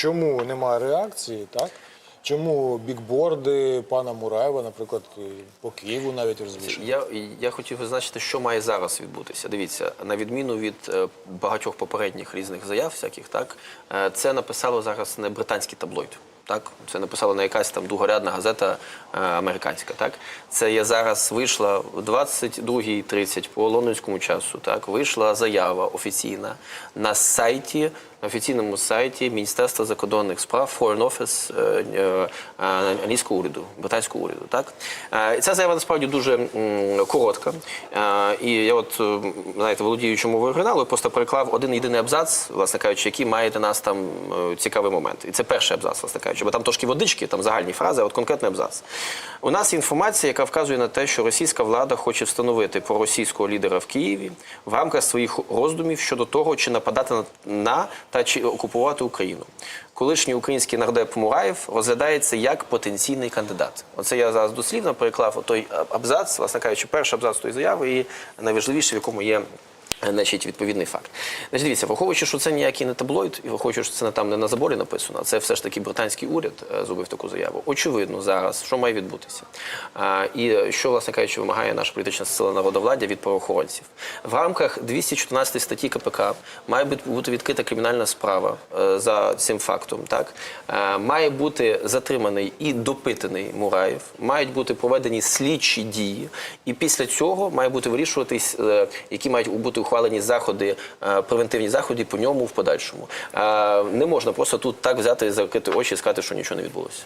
чому немає реакції, так? Чому бікборди пана Мураєва, наприклад, по Києву навіть розвішені? Я, я хотів визначити, що має зараз відбутися. Дивіться, на відміну від е, багатьох попередніх різних заяв, всяких, так е, це написало зараз не британський таблоїд. Так, це написала не якась там другорядна газета е, американська. Так, це є зараз вийшла в 22.30 по лондонському часу. Так, вийшла заява офіційна на сайті, на офіційному сайті Міністерства закордонних справ Foreign Office е, е, е, англійського уряду, британського уряду. Так, і ця заява насправді дуже коротка. І я, от знаєте, володіючи мовою оригіналу, просто переклав один єдиний абзац, власне кажучи, який має для нас там цікавий момент. І це перший абзац, власне кажучи, бо там трошки водички, там загальні фрази, а от конкретний абзац. У нас інформація, яка вказує на те, що російська влада хоче встановити проросійського лідера в Києві в рамках своїх роздумів щодо того, чи нападати на, на та чи окупувати Україну. Колишній український нардеп Мураєв розглядається як потенційний кандидат. Оце я зараз дослівно переклав той абзац, власне кажучи, перший абзац тої заяви, і найважливіше, в якому є. Значить, відповідний факт. Значить, дивіться, враховуючи, що це ніякий не таблоїд, і враховуючи, що це там не на заборі написано, а це все ж таки британський уряд е, зробив таку заяву. Очевидно, зараз що має відбутися, а, і що, власне кажучи, вимагає наша політична сила народовладдя від правоохоронців. В рамках 214 статті КПК має бути- відкрита кримінальна справа е, за цим фактом. Так Е, має бути затриманий і допитаний Мураєв, мають бути проведені слідчі дії, і після цього має бути вирішуватись, е, які мають бути ухвалені заходи, е, превентивні заходи по ньому в подальшому. Е, Не можна просто тут так взяти, закрити очі і сказати, що нічого не відбулося.